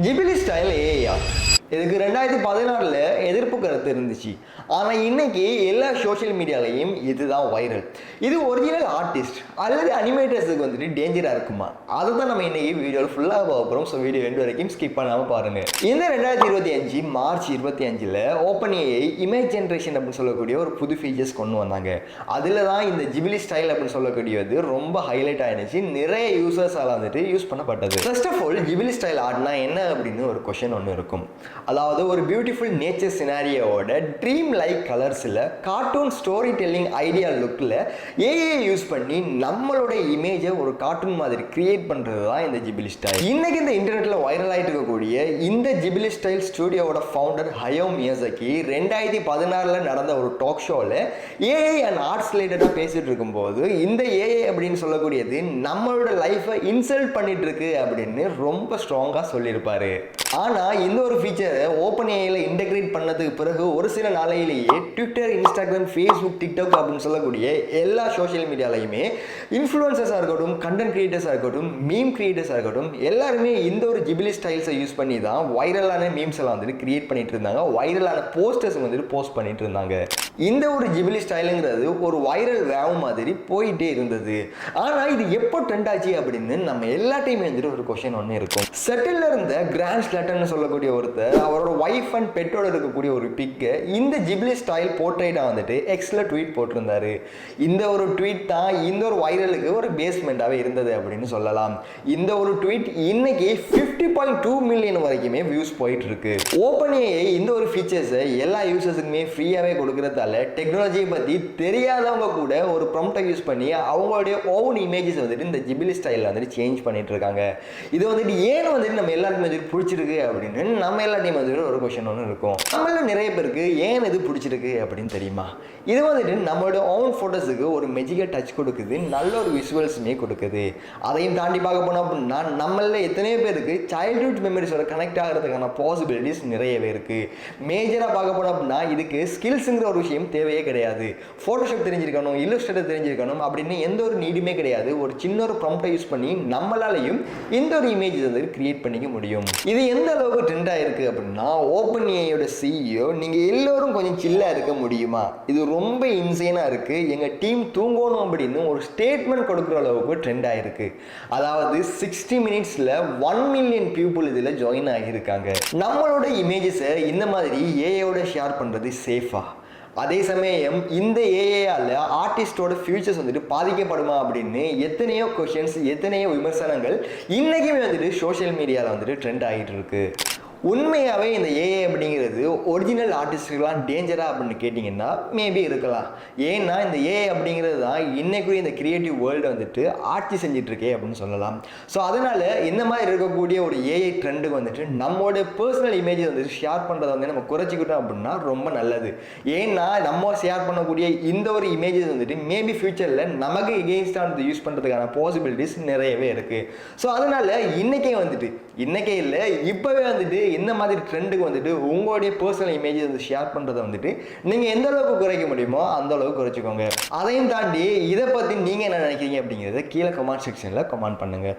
Ghibli style ஏஐயா இதுக்கு ரெண்டாயிரத்தி பதினாறில் எதிர்ப்பு கருத்து இருந்துச்சு. ஆனால் இன்னைக்கு எல்லா சோஷியல் மீடியாலையும் இதுதான் வைரல் இது ஒரிஜினல் ஆர்டிஸ்ட் அல்லது அனிமேட்டர்ஸுக்கு வந்துட்டு டேஞ்சராக இருக்குமா? அதை தான் நம்ம இன்னைக்கு வீடியோவில் ஃபுல்லாக பார்க்க போகிறோம் ஸோ வீடியோ ரெண்டு வரைக்கும் ஸ்கிப் பண்ணாமல் பாருங்கள் இந்த ரெண்டாயிரத்தி இருபத்தி அஞ்சு மார்ச் இருபத்தி அஞ்சில் ஓப்பன் ஏஐ இமேஜ் ஜென்ரேஷன் அப்படின்னு சொல்லக்கூடிய ஒரு புது ஃபீச்சர்ஸ் கொண்டு வந்தாங்க. அதில் தான் இந்த ஜிபிலி ஸ்டைல் அப்படின்னு சொல்லக்கூடியது ரொம்ப ஹைலைட் ஆயிருந்துச்சு. நிறைய யூசர்ஸால் வந்துட்டு யூஸ் பண்ணப்பட்டது. First of all Ghibli style ஆர்ட்னா என்ன அப்படின்னு ஒரு கொஷின் ஒன்று இருக்கும். அதாவது ஒரு பியூட்டிஃபுல் நேச்சர் சினாரியோட ட்ரீம் லைக் கலர்ஸில் கார்ட்டூன் ஸ்டோரி டெல்லிங் ஐடியா லுக்கில் ஏஏ யூஸ் பண்ணி நம்மளோட இமேஜை ஒரு கார்ட்டூன் மாதிரி கிரியேட் பண்ணுறது தான் இந்த ஜிபிலி ஸ்டைல் இன்னைக்கு இந்த இன்டர்நெட்டில் வைரல் ஆகிட்டு இருக்கக்கூடிய இந்த ஜிபிலி ஸ்டைல் ஸ்டுடியோவோட ஃபவுண்டர் ஹயோ மியசக்கி ரெண்டாயிரத்தி பதினாறில் நடந்த ஒரு டாக் ஷோவில் ஏஐ அண்ட் ஆர்ட்ஸ் ரிலேட்டடாக பேசிகிட்டு இருக்கும்போது இந்த ஏஐ அப்படின்னு சொல்லக்கூடியது நம்மளோட லைஃப்பை இன்சல்ட் பண்ணிட்டு இருக்கு அப்படின்னு ரொம்ப ஸ்ட்ராங்காக சொல்லியிருப்பாரு. ஆனால் இந்த ஒரு ஃபீச்சர் ஓப்பன் ஏஐயில் இண்டெக்ஸ் இன்டெகிரேட் பண்ணதுக்கு பிறகு ஒரு சில நாளையிலேயே ட்விட்டர் இன்ஸ்டாகிராம் ஃபேஸ்புக் டிக்டாக் அப்படின்னு சொல்லக்கூடிய எல்லா சோஷியல் மீடியாலையுமே இன்ஃப்ளூயன்சர்ஸாக இருக்கட்டும் கண்டென்ட் கிரியேட்டர்ஸாக இருக்கட்டும் மீம் கிரியேட்டர்ஸாக இருக்கட்டும் எல்லாருமே இந்த ஒரு ஜிபிலி ஸ்டைல்ஸை யூஸ் பண்ணி தான் வைரலான மீம்ஸ் எல்லாம் வந்துட்டு கிரியேட் பண்ணிட்டு இருந்தாங்க. வைரலான போஸ்டர்ஸ் வந்துட்டு போஸ்ட் பண்ணிட்டு இருந்தாங்க. இந்த ஒரு ஜிபிலி ஸ்டைலுங்கிறது ஒரு வைரல் வேவ் மாதிரி போயிட்டே இருந்தது. ஆனால் இது எப்போ ட்ரெண்ட் ஆச்சு அப்படின்னு நம்ம எல்லாத்தையுமே வந்துட்டு ஒரு கொஷின் ஒன்று இருக்கும். செட்டில் இருந்த கிராண்ட் ஸ்லெட்டர்னு சொல்லக்கூடிய ஒருத்தர் அவரோட ஒய்ஃப் அண்ட் பெட்டோட இருக்கக்கூடிய ஒரு பிக்கை இந்த ஜிபிலி ஸ்டைல் போர்ட்ரேட்டாக வந்துட்டு எக்ஸில் ட்வீட் போட்டிருந்தாரு. இந்த ஒரு ட்வீட் தான் இந்த ஒரு வைரலுக்கு ஒரு பேஸ்மெண்ட்டாகவே இருந்தது அப்படின்னு சொல்லலாம். இந்த ஒரு ட்வீட் இன்னைக்கு ஃபிஃப்டி பாயிண்ட் டூ மில்லியன் வரைக்குமே வியூஸ் போயிட்டு இருக்கு ஓப்பன் ஏஐ இந்த ஒரு ஃபீச்சர்ஸை எல்லா யூசர்ஸுக்குமே ஃப்ரீயாகவே கொடுக்கறதால டெக்னாலஜியை பற்றி தெரியாதவங்க கூட ஒரு ப்ரொம்ப்டை யூஸ் பண்ணி அவங்களுடைய ஓன் இமேஜஸ் வந்துட்டு இந்த ஜிபிலி ஸ்டைலில் வந்துட்டு சேஞ்ச் பண்ணிட்டு இருக்காங்க இது வந்துட்டு ஏன் வந்துட்டு நம்ம எல்லாருக்குமே வந்துட்டு பிடிச்சிருக்கு அப்படின்னு நம்ம எல்லாத்தையும் வந்துட்டு ஒரு கொஷன் ஒன்று இருக்கும். நம்மள நிறைய பேருக்கு ஏன் இது பிடிச்சிருக்கு அப்படின்னு தெரியுமா? இது வந்துட்டு நம்மளோட ஓன் ஃபோட்டோஸுக்கு ஒரு மெஜிக்கல் டச் கொடுக்குது நல்ல ஒரு விஷுவல்ஸுமே கொடுக்குது. அதையும் தாண்டி பார்க்க போனோம் அப்படின்னா நம்மளில் எத்தனையோ பேருக்கு சைல்ட்ஹுட் மெமரிஸோட கனெக்ட் ஆகிறதுக்கான பாசிபிலிட்டிஸ் நிறையவே இருக்குது மேஜராக பார்க்க போனோம் அப்படின்னா இதுக்கு ஸ்கில்ஸுங்கிற ஒரு விஷயம் தேவையே கிடையாது. ஃபோட்டோஷாப் தெரிஞ்சிருக்கணும் இல்லஸ்ட்ரேட்டர் தெரிஞ்சிருக்கணும் அப்படின்னு எந்த ஒரு நீடுமே கிடையாது. ஒரு சின்ன ஒரு ப்ரம்ப்டை யூஸ் பண்ணி நம்மளாலையும் இந்த ஒரு இமேஜ் வந்து கிரியேட் பண்ணிக்க முடியும். இது எந்த அளவுக்கு ட்ரெண்ட் ஆயிருக்கு அப்படின்னா ஓப்பன் ஏஐயோட சிஇஓ நீங்கள் எல்லோரும் கொஞ்சம் சில்லாக இருக்க முடியுமா? இது ரொம்ப இன்சைனாக இருக்குது எங்கள் டீம் தூங்கணும் அப்படின்னு ஒரு ஸ்டேட்மெண்ட் கொடுக்குற அளவுக்கு ட்ரெண்ட் ஆகிருக்கு அதாவது சிக்ஸ்டி மினிட்ஸில் ஒன் மில்லியன் பீப்புள் இதில் ஜாயின் ஆகியிருக்காங்க. நம்மளோட இமேஜஸை இந்த மாதிரி ஏஐயோட ஷேர் பண்ணுறது சேஃபா அதே சமயம் இந்த ஏஏஆல் ஆர்டிஸ்டோட ஃபியூச்சர்ஸ் வந்துட்டு பாதிக்கப்படுமா அப்படின்னு எத்தனையோ கொஷின்ஸ் எத்தனையோ விமர்சனங்கள் இன்றைக்குமே வந்துட்டு சோஷியல் மீடியாவில் வந்துட்டு ட்ரெண்ட் ஆகிட்டு இருக்கு. உண்மையாகவே இந்த ஏஏ அப்படிங்கிறது ஒரிஜினல் ஆர்டிஸ்ட்டுக்கெலாம் டேஞ்சரா அப்படின்னு கேட்டிங்கன்னா மேபி இருக்கலாம். ஏன்னா இந்த ஏஏ அப்படிங்கிறது தான் இந்த கிரியேட்டிவ் வேர்ல்டு வந்துட்டு ஆட்சி செஞ்சிட்ருக்கே இருக்கே அப்படின்னு சொல்லலாம். ஸோ அதனால் இந்த மாதிரி இருக்கக்கூடிய ஒரு ஏஐ ட்ரெண்டுக்கு வந்துட்டு நம்மளோட பர்சனல் இமேஜை வந்துட்டு ஷேர் பண்ணுறதை வந்து நம்ம குறைச்சிக்கிட்டோம் அப்படின்னா ரொம்ப நல்லது. ஏன்னா நம்ம ஷேர் பண்ணக்கூடிய இந்த ஒரு இமேஜஸ் வந்துட்டு மேபி ஃப்யூச்சரில் நமக்கு எகெயின்ஸ்டானது யூஸ் பண்ணுறதுக்கான பாசிபிலிட்டிஸ் நிறையவே இருக்குது ஸோ அதனால் இன்றைக்கே வந்துட்டு இன்றைக்கே இல்லை இப்போவே வந்துட்டு இந்த மாதிரி ட்ரெண்டுக்கு வந்துட்டு உங்களுடைய பர்சனல் இமேஜஸ் வந்து ஷேர் பண்ணுறதை வந்துட்டு நீங்கள் எந்த அளவுக்கு குறைக்க முடியுமோ அந்த அளவுக்கு குறைச்சிக்கோங்க. அதையும் தாண்டி இதை பற்றி நீங்கள் என்ன நினைக்கிறீங்க அப்படிங்கிறத கீழே கமெண்ட் செக்ஷனில் கமெண்ட் பண்ணுங்கள்